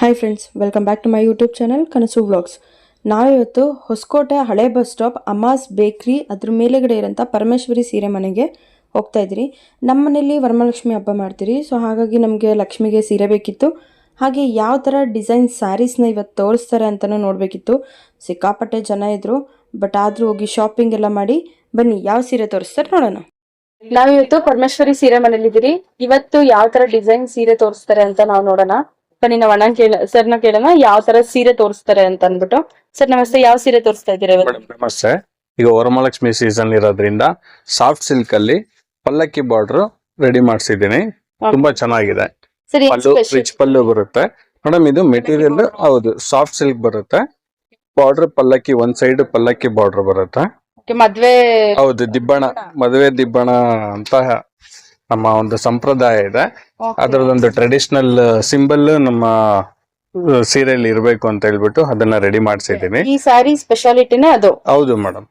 Hi friends welcome back to my YouTube channel Kanasu vlogs ನಾವಿವತ್ತು ಹೊಸಕೋಟೆ ಹಳೆ bus stop Hamas ಬೇಕ್ರಿ ಅದ್ರ ಮೇಲೆಗಡೆ ಇರೋಂಥ ಪರಮೇಶ್ವರಿ ಸೀರೆ ಮನೆಗೆ ಹೋಗ್ತಾ ಇದ್ರಿ. ನಮ್ಮ ಮನೇಲಿ ವರಮಹಾಲಕ್ಷ್ಮಿ ಹಬ್ಬ ಮಾಡ್ತೀರಿ ಸೊ ಹಾಗಾಗಿ ನಮಗೆ ಲಕ್ಷ್ಮಿಗೆ ಸೀರೆ ಬೇಕಿತ್ತು. ಹಾಗೆ ಯಾವ ಥರ ಡಿಸೈನ್ ಸ್ಯಾರೀಸ್ನ ಇವತ್ತು ತೋರಿಸ್ತಾರೆ ಅಂತಲೂ ನೋಡಬೇಕಿತ್ತು. ಸಿಕ್ಕಾಪಟ್ಟೆ ಜನ ಇದ್ದರು ಬಟ್ ಆದರೂ ಹೋಗಿ ಶಾಪಿಂಗ್ ಎಲ್ಲ ಮಾಡಿ, ಬನ್ನಿ ಯಾವ ಸೀರೆ ತೋರಿಸ್ತಾರೆ ನೋಡೋಣ. ನಾವಿವತ್ತು ಪರಮೇಶ್ವರಿ ಸೀರೆ ಮನೇಲಿದ್ದೀರಿ, ಇವತ್ತು ಯಾವ ತರ ಡಿಸೈನ್ ಸೀರೆ ತೋರಿಸ್ತಾರೆ ಅಂತ ನಾವು ನೋಡೋಣ. ಬನ್ನಿ ನಾವು ಅಣ್ಣ ಕೇಳ ಸರ್ನ ಕೇಳೋಣ ಯಾವ ತರ ಸೀರೆ ತೋರಿಸ್ತಾರೆ ಅಂತ ಅನ್ಬಿಟ್ಟು ಸರ್ ನಮಸ್ತೆ ಯಾವ ಸೀರೆ ತೋರಿಸ್ತಾ ಇದ್ದೀರಾ ಇವತ್ತು? ಮೇಡಮ್ ನಮಸ್ತೆ. ಈಗ ವರಮಹಾಲಕ್ಷ್ಮಿ ಸೀಸನ್ ಇರೋದ್ರಿಂದ ಸಾಫ್ಟ್ ಸಿಲ್ಕ್ ಅಲ್ಲಿ ಪಲ್ಲಕ್ಕಿ ಬಾರ್ಡರ್ ರೆಡಿ ಮಾಡಿಸಿದ್ದೀನಿ. ತುಂಬಾ ಚೆನ್ನಾಗಿದೆ. ಸರಿ ಪಲ್ಲು ರಿಚ್ ಪಲ್ಲು ಬರುತ್ತೆ. ಮೇಡಮ್ ಇದು ಮೆಟೀರಿಯಲ್ ಹೌದು ಸಾಫ್ಟ್ ಸಿಲ್ಕ್ ಬರುತ್ತೆ. ಬಾರ್ಡರ್ ಪಲ್ಲಕ್ಕಿ ಒಂದ್ ಸೈಡ್ ಪಲ್ಲಕ್ಕಿ ಬಾರ್ಡರ್ ಬರುತ್ತೆ. ಮದ್ವೆ ಹೌದು ದಿಬ್ಬಣ ಮದುವೆ ದಿಬ್ಬಣ ಅಂತ ನಮ್ಮ ಒಂದು ಸಂಪ್ರದಾಯ ಇದೆ. ಅದರದೊಂದು ಟ್ರೆಡಿಷನಲ್ ಸಿಂಬಲ್ ನಮ್ಮ ಸೀರೆಯಲ್ಲಿ ಇರಬೇಕು ಅಂತ ಹೇಳ್ಬಿಟ್ಟು ಅದನ್ನ ರೆಡಿ ಮಾಡಿಸಿದೀನಿ. ಈ ಸ್ಯಾರಿ ಸ್ಪೆಷಾಲಿಟಿನೇ ಅದು? ಹೌದು ಮೇಡಮ್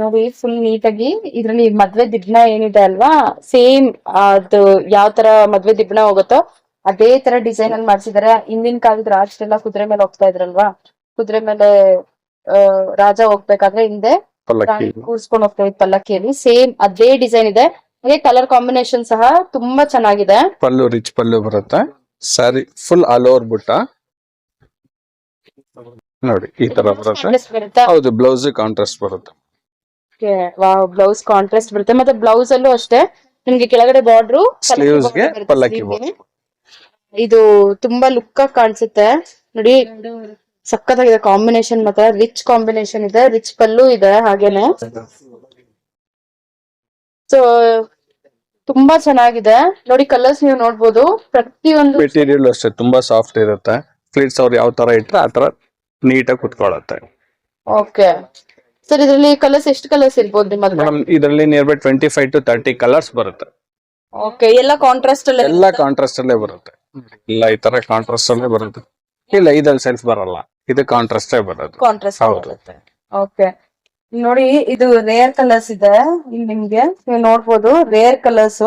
ನೋಡಿ ಫುಲ್ ನೀಟಾಗಿ ಇದ್ರಲ್ಲಿ ಮದ್ವೆ ದಿಬ್ನ ಏನಿದೆ ಅಲ್ವಾ? ಸೇಮ್ ಅದು ಯಾವ ತರ ಮದ್ವೆ ದಿಬ್ನ ಹೋಗುತ್ತೋ ಅದೇ ತರ ಡಿಸೈನ್ ಅಲ್ಲಿ ಮಾಡ್ಸಿದಾರೆ. ಹಿಂದಿನ ಕಾಲದ ರಾಜರೆಲ್ಲ ಕುದುರೆ ಮೇಲೆ ಹೋಗ್ತಾ ಇದ್ರಲ್ವಾ? ಕುದುರೆ ಮೇಲೆ ರಾಜ ಹೋಗ್ಬೇಕಾದ್ರೆ ಹಿಂದೆ ಕೂರ್ಸ್ಕೊಂಡು ಹೋಗ್ತಾ ಇದ್ ಪಲ್ಲಕ್ಕಿಯಲ್ಲಿ. ಸೇಮ್ ಅದೇ ಡಿಸೈನ್ ಇದೆ. ಹಾಗೆ ಕಲರ್ ಕಾಂಬಿನೇಷನ್ ಸಹ ತುಂಬಾ ಚೆನ್ನಾಗಿದೆ. ಪಲ್ಲು ರಿಚ್ ಪಲ್ಲು ಬರುತ್ತೆ. ಸಾರಿ ಫುಲ್ ಆಲ್ ಓವರ್ ಬುಟ್ಟ. ನೋಡಿ ಈ ತರ ಬರುತ್ತೆ. ಹೌದು ಬ್ಲೌಸ್ ಕಾಂಟ್ರಾಸ್ಟ್ ಬರುತ್ತೆ. ಬ್ಲೌಸ್ ಕಾಂಟ್ರಾಸ್ಟ್ ಬರುತ್ತೆ. ಮತ್ತೆ ಬ್ಲೌಸ್ ಅಲ್ಲೂ ಅಷ್ಟೇ ನಿಮ್ಗೆ ಕೆಳಗಡೆ ಬಾರ್ಡರ್ ಪಲ್ಲಕ್ಕಿ ಇದು ತುಂಬಾ ಲುಕ್ ಆಗಿ ಕಾಣಿಸುತ್ತೆ. ನೋಡಿ ಸಕ್ಕತ್ತಾಗಿದೆ ಕಾಂಬಿನೇಷನ್ ಮಾತ್ರ. ರಿಚ್ ಕಾಂಬಿನೇಷನ್ ಇದೆ ರಿಚ್ ಪಲ್ಲು ಇದೆ ಹಾಗೇನೆ. ಸೊ ತುಂಬಾ ಚೆನ್ನಾಗಿದೆ. ನೋಡಿ ಕಲರ್ಸ್ ನೀವು ನೋಡ್ಬೋದು. ಪ್ರತಿಯೊಂದು ಮೆಟೀರಿಯಲ್ ಅಷ್ಟೇ ತುಂಬಾ ಸಾಫ್ಟ್ ಇರುತ್ತೆ. ಫ್ಲೀಟ್ಸ್ ಅವ್ರು ಯಾವ ತರ ಇಟ್ರೆ ಆ ತರ ನೀಟಾಗಿ ಕುತ್ಕೊಳ್ಳುತ್ತೆ ಓಕೆ ಸರ್ ಇದರಲ್ಲಿ ಕಲರ್ಸ್ ಎಷ್ಟು ಕಲರ್ಸ್ ಇರ್ಬೋದು ನಿಮ್ಮ ಹತ್ರ? ಮೇಡಮ್ ಇದರಲ್ಲಿ near by twenty five to thirty colours ಬರುತ್ತೆ. ಓಕೆ ಎಲ್ಲ ಕಾಂಟ್ರಾಸ್ಟ್ ಅಲ್ಲೇ ಎಲ್ಲ ಕಾಂಟ್ರಾಸ್ಟ್ ಅಲ್ಲೇ ಬರುತ್ತೆ. ಎಲ್ಲ ಈ ತರ ಕಾಂಟ್ರಾಸ್ಟ್ ಅಲ್ಲೇ ಬರುತ್ತೆ. ಇಲ್ಲ ಇದ್ರಲ್ಲಿ ಸೆಲ್ಫ್ ಬರಲ್ಲ. ಇದು ಕಾಂಟ್ರಾಸ್ಟೇ ಬರುತ್ತೆ ಕಾಂಟ್ರಾಸ್ಟ್ ಹೌದು. ಓಕೆ ನೋಡಿ ಇದು ರೇರ್ ಕಲರ್ಸ್ ಇದೆ. ಇಲ್ಲಿ ನಿಮ್ಗೆ ನೀವು ನೋಡ್ಬೋದು ರೇರ್ ಕಲರ್ಸ್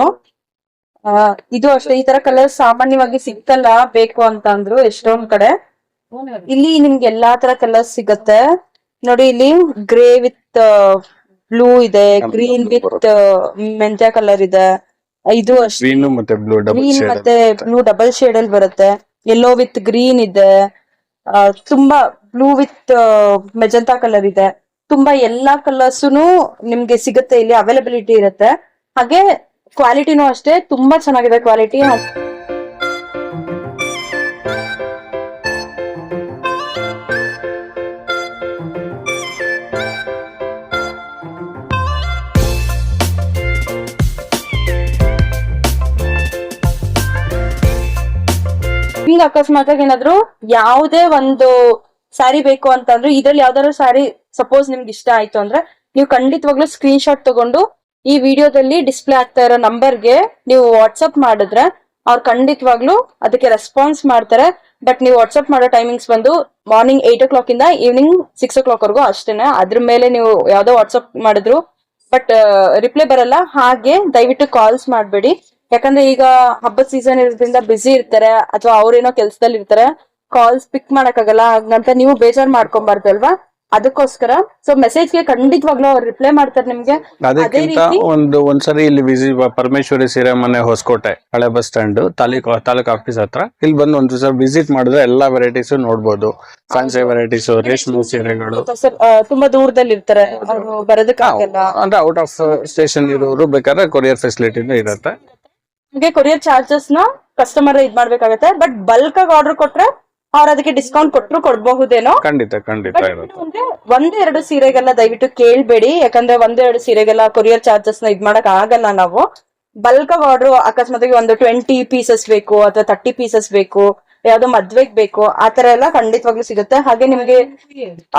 ಇದು ಅಷ್ಟೇ ಈ ತರ ಕಲರ್ಸ್ ಸಾಮಾನ್ಯವಾಗಿ ಸಿಗ್ತಲ್ಲ ಬೇಕು ಅಂತ ಅಂದ್ರು ಎಷ್ಟೊಂದ್ ಕಡೆ. ಇಲ್ಲಿ ನಿಮ್ಗೆ ಎಲ್ಲಾ ತರ ಕಲರ್ಸ್ ಸಿಗತ್ತೆ. ನೋಡಿ ಇಲ್ಲಿ ಗ್ರೇ ವಿತ್ ಬ್ಲೂ ಇದೆ ಗ್ರೀನ್ ವಿತ್ ಮೆಂತ್ಯ ಕಲರ್ ಇದೆ. ಇದು ಅಷ್ಟೇ. ಗ್ರೀನ್ ಮತ್ತೆ ಬ್ಲೂ ಡಬಲ್ ಶೇಡ್ ಮತ್ತೆ ಬ್ಲೂ ಡಬಲ್ ಶೇಡ್ ಅಲ್ಲಿ ಬರುತ್ತೆ. ಯೆಲ್ಲೋ ವಿತ್ ಗ್ರೀನ್ ಇದೆ. ತುಂಬಾ ಬ್ಲೂ ವಿತ್ ಮೆಜಂತಾ ಕಲರ್ ಇದೆ. ತುಂಬಾ ಎಲ್ಲಾ ಕಲರ್ಸ್ ನಿಮ್ಗೆ ಸಿಗುತ್ತೆ, ಇಲ್ಲಿ ಅವೈಲಬಿಲಿಟಿ ಇರುತ್ತೆ. ಹಾಗೆ ಕ್ವಾಲಿಟಿನೂ ಅಷ್ಟೇ, ತುಂಬಾ ಚೆನ್ನಾಗಿದೆ ಕ್ವಾಲಿಟಿ ಹಿಂಗ ಅಕಸ್ಮಾತ್ ಏನಾದ್ರು ಯಾವುದೇ ಒಂದು ಸ್ಯಾರಿ ಬೇಕು ಅಂತಂದ್ರೆ ಇದ್ರಲ್ಲಿ ಯಾವ್ದಾದ್ರು ಸ್ಯಾರಿ ಸಪೋಸ್ ನಿಮ್ಗೆ ಇಷ್ಟ ಆಯ್ತು ಅಂದ್ರೆ ನೀವು ಖಂಡಿತವಾಗ್ಲೂ ಸ್ಕ್ರೀನ್ ಶಾಟ್ ತಗೊಂಡು ಈ ವಿಡಿಯೋದಲ್ಲಿ ಡಿಸ್ಪ್ಲೇ ಆಗ್ತಾ ಇರೋ ನಂಬರ್ಗೆ ನೀವು ವಾಟ್ಸಪ್ ಮಾಡಿದ್ರೆ ಅವ್ರು ಖಂಡಿತವಾಗ್ಲೂ ಅದಕ್ಕೆ ರೆಸ್ಪಾನ್ಸ್ ಮಾಡ್ತಾರೆ. ಬಟ್ ನೀವು ವಾಟ್ಸಪ್ ಮಾಡೋ ಟೈಮಿಂಗ್ಸ್ ಬಂದು ಮಾರ್ನಿಂಗ್ ಏಟ್ ಓ ಕ್ಲಾಕ್ ಇಂದ ಈವ್ನಿಂಗ್ ಸಿಕ್ಸ್ ಓ ಕ್ಲಾಕ್ ವರ್ಗು ಅಷ್ಟೇನೆ. ಅದ್ರ ಮೇಲೆ ನೀವು ಯಾವ್ದೋ ವಾಟ್ಸಪ್ ಮಾಡಿದ್ರು ಬಟ್ ರಿಪ್ಲೈ ಬರಲ್ಲ. ಹಾಗೆ ದಯವಿಟ್ಟು ಕಾಲ್ಸ್ ಮಾಡಬೇಡಿ. ಯಾಕಂದ್ರೆ ಈಗ ಹಬ್ಬದ ಸೀಸನ್ ಇರೋದ್ರಿಂದ ಬ್ಯುಸಿ ಇರ್ತಾರೆ ಅಥವಾ ಅವ್ರೇನೋ ಕೆಲ್ಸದಲ್ಲಿ ಇರ್ತಾರೆ ಕಾಲ್ಸ್ ಪಿಕ್ ಮಾಡಕ್ಕಾಗಲ್ಲ ಹಾಗಂತ ನೀವು ಬೇಜಾರ್ ಮಾಡ್ಕೊಂಬಾರ್ದಲ್ವಾ ಅದಕ್ಕೋಸ್ಕರ ಸೊ ಮೆಸೇಜ್ಗೆ ಖಂಡಿತವಾಗ್ಲೂ ಅವ್ರು ರಿಪ್ಲೈ ಮಾಡ್ತಾರೆ ನಿಮ್ಗೆ. ಅದಕ್ಕಿಂತ ಒಂದು ಒಂದ್ಸರಿ ಇಲ್ಲಿ ವಿಸಿ ಪರಮೇಶ್ವರಿ ಸೀರೆ ಮನೆ ಹೊಸಕೋಟೆ ಹಳೆ bus stand taluk taluk office ಹತ್ರ. ಇಲ್ಲಿ ಬಂದು ಒಂದ್ ಸಲ ವಿಸಿಟ್ ಮಾಡಿದ್ರೆ ಎಲ್ಲಾ ವೆರೈಟೀಸ್ ನೋಡ್ಬೋದು. ಫ್ಯಾನ್ಸಿ ವೆರೈಟೀಸ್ ರೇಷ್ಮೆ ಸೀರೆಗಳು. ಸರ್ ತುಂಬಾ ದೂರದಲ್ಲಿ ಇರ್ತಾರೆ. ಅಂದ್ರೆ ಔಟ್ ಆಫ್ ಸ್ಟೇಷನ್ ಇರೋರು ಬೇಕಾದ್ರೆ ಕೊರಿಯರ್ ಫೆಸಿಲಿಟಿನೂ ಇರುತ್ತೆ. ಕೊರಿಯರ್ ಚಾರ್ಜಸ್ನ ಕಸ್ಟಮರ್ ಇದ್ ಮಾಡ್ಬೇಕಾಗತ್ತೆ. ಬಟ್ ಬಲ್ಕ್ ಆಗಿ ಆರ್ಡರ್ ಕೊಟ್ರೆ ಅವ್ರ ಅದಕ್ಕೆ ಡಿಸ್ಕೌಂಟ್ ಕೊಟ್ಟರು ಕೊಡಬಹುದೇನೋ? ಖಂಡಿತ ಖಂಡಿತ ಇರುತ್ತೆ. ಅಂದ್ರೆ ಒಂದ್ ಎರಡು ಸೀರೆಗೆಲ್ಲ ದಯವಿಟ್ಟು ಕೇಳ್ಬೇಡಿ. ಯಾಕಂದ್ರೆ ಒಂದೆರಡು ಎರಡು ಸೀರೆಗೆಲ್ಲ ಕೊರಿಯರ್ ಚಾರ್ಜಸ್ನ ಇದ್ ಮಾಡಕ್ ಆಗಲ್ಲ ನಾವು. ಬಲ್ಕ್ ಆರ್ಡರ್ ಅಕಸ್ಮಾತ್ ಒಂದು ಟ್ವೆಂಟಿ ಪೀಸಸ್ ಬೇಕು ಅಥವಾ ತರ್ಟಿ ಪೀಸಸ್ ಬೇಕು ಯಾವ್ದೋ ಮದ್ವೆಗ್ ಬೇಕು ಆತರ ಎಲ್ಲ ಖಂಡಿತವಾಗ್ಲೂ ಸಿಗುತ್ತೆ. ಹಾಗೆ ನಿಮ್ಗೆ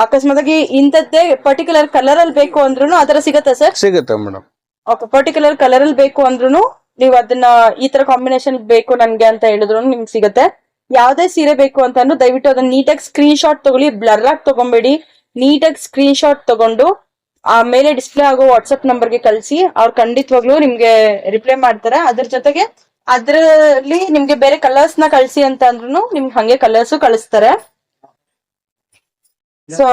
ಅಕಸ್ಮಾತ್ ಆಗಿ ಇಂಥದ್ದೇ ಪರ್ಟಿಕ್ಯುಲರ್ ಕಲರ್ ಅಲ್ಲಿ ಬೇಕು ಅಂದ್ರೂ ಆತರ ಸಿಗತ್ತೆ ಸರ್? ಸಿಗುತ್ತೆ ಮೇಡಮ್. ಓಕೆ ಪರ್ಟಿಕ್ಯುಲರ್ ಕಲರ್ ಅಲ್ಲಿ ಬೇಕು ಅಂದ್ರೂ ನೀವು ಅದನ್ನ ಈ ತರ ಕಾಂಬಿನೇಷನ್ ಬೇಕು ನನ್ಗೆ ಅಂತ ಹೇಳಿದ್ರು ನಿಮ್ಗೆ ಸಿಗತ್ತೆ. ಯಾವ್ದೇ ಸೀರೆ ಬೇಕು ಅಂತಂದ್ರು ದಯವಿಟ್ಟು ಅದನ್ನ ನೀಟಾಗಿ ಸ್ಕ್ರೀನ್ ಶಾಟ್ ತಗೊಳ್ಳಿ. ಬ್ಲರ್ ಆಗಿ ತಗೊಂಬೇಡಿ. ನೀಟಾಗಿ ಸ್ಕ್ರೀನ್ ಶಾಟ್ ತಗೊಂಡು, ಆಮೇಲೆ ಮೇಲೆ ಡಿಸ್ಪ್ಲೇ ಆಗೋ ವಾಟ್ಸ್ಆಪ್ ನಂಬರ್ಗೆ ಕಳಿಸಿ. ಅವ್ರು ಖಂಡಿತವಾಗ್ಲೂ ನಿಮ್ಗೆ ರಿಪ್ಲೈ ಮಾಡ್ತಾರೆ. ಅದ್ರ ಜೊತೆಗೆ ಅದ್ರಲ್ಲಿ ನಿಮ್ಗೆ ಬೇರೆ ಕಲರ್ಸ್ನ ಕಳ್ಸಿ ಅಂತ ಅಂದ್ರೂ ನಿಮ್ಗೆ ಹಂಗೆ ಕಲರ್ಸ್ ಕಳಿಸ್ತಾರೆ. ಸೊ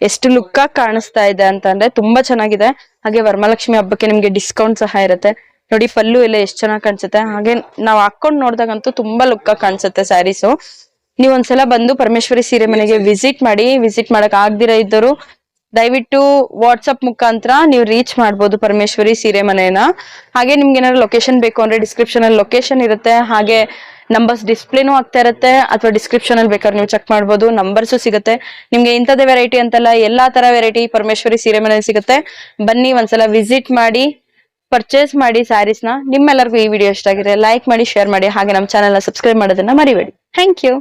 ಎಷ್ಟು ಲುಕ್ ಆಗಿ ಕಾಣಿಸ್ತಾ ಇದೆ ಅಂತಂದ್ರೆ ತುಂಬಾ ಚೆನ್ನಾಗಿದೆ. ಹಾಗೆ ವರಮಹಾಲಕ್ಷ್ಮಿ ಹಬ್ಬಕ್ಕೆ ನಿಮ್ಗೆ ಡಿಸ್ಕೌಂಟ್ ಸಹ ಇರುತ್ತೆ. ನೋಡಿ ಫಲ್ಲು ಎಲ್ಲ ಎಷ್ಟು ಚೆನ್ನಾಗಿ ಕಾಣಿಸುತ್ತೆ? ಹಾಗೆ ನಾವ್ ಹಾಕೊಂಡ್ ನೋಡ್ದಾಗಂತೂ ತುಂಬಾ ಲುಕ್ ಆಗಿ ಕಾಣಿಸುತ್ತೆ ಸ್ಯಾರೀಸು ನೀವ್ ಒಂದ್ಸಲ ಬಂದು ಪರಮೇಶ್ವರಿ ಸೀರೆ ಮನೆಗೆ ವಿಸಿಟ್ ಮಾಡಿ ವಿಸಿಟ್ ಮಾಡಕ್ ಆಗ್ದಿರ ಇದ್ದರು, ದಯವಿಟ್ಟು ವಾಟ್ಸಪ್ ಮುಖಾಂತರ ನೀವು ರೀಚ್ ಮಾಡ್ಬೋದು ಪರಮೇಶ್ವರಿ ಸೀರೆ ಮನೆನ ಹಾಗೆ ನಿಮ್ಗೆ ಏನಾದ್ರು ಲೊಕೇಶನ್ ಬೇಕು ಅಂದ್ರೆ ಡಿಸ್ಕ್ರಿಪ್ಷನ್ ಅಲ್ಲಿ ಲೊಕೇಶನ್ ಇರುತ್ತೆ, ಹಾಗೆ ನಂಬರ್ಸ್ ಡಿಸ್ಪ್ಲೇನೂ ಆಗ್ತಾ ಇರುತ್ತೆ, ಅಥವಾ ಡಿಸ್ಕ್ರಿಪ್ಷನ್ ಅಲ್ಲಿ ಬೇಕಾದ್ರೆ ನೀವು ಚೆಕ್ ಮಾಡ್ಬೋದು ನಂಬರ್ಸು ಸಿಗುತ್ತೆ. ನಿಮ್ಗೆ ಇಂಥದೇ ವೆರೈಟಿ ಅಂತಲ್ಲ ಎಲ್ಲಾ ತರ ವೆರೈಟಿ ಪರಮೇಶ್ವರಿ ಸೀರೆ ಮನೆ ಸಿಗುತ್ತೆ. ಬನ್ನಿ ಒಂದ್ಸಲ ವಿಸಿಟ್ ಮಾಡಿ ಪರ್ಚೇಸ್ ಮಾಡಿ ಸ್ಯಾರೀಸ್ನ ನಿಮ್ಮೆಲ್ಲರಿಗೂ ಈ ವಿಡಿಯೋ ಇಷ್ಟ ಆಗಿದೆ ಲೈಕ್ ಮಾಡಿ ಶೇರ್ ಮಾಡಿ, ಹಾಗೆ ನಮ್ಮ ಚಾನೆಲ್ನ ಸಬ್ಸ್ಕ್ರೈಬ್ ಮಾಡೋದನ್ನ ಮರಿಬೇಡಿ. Thank you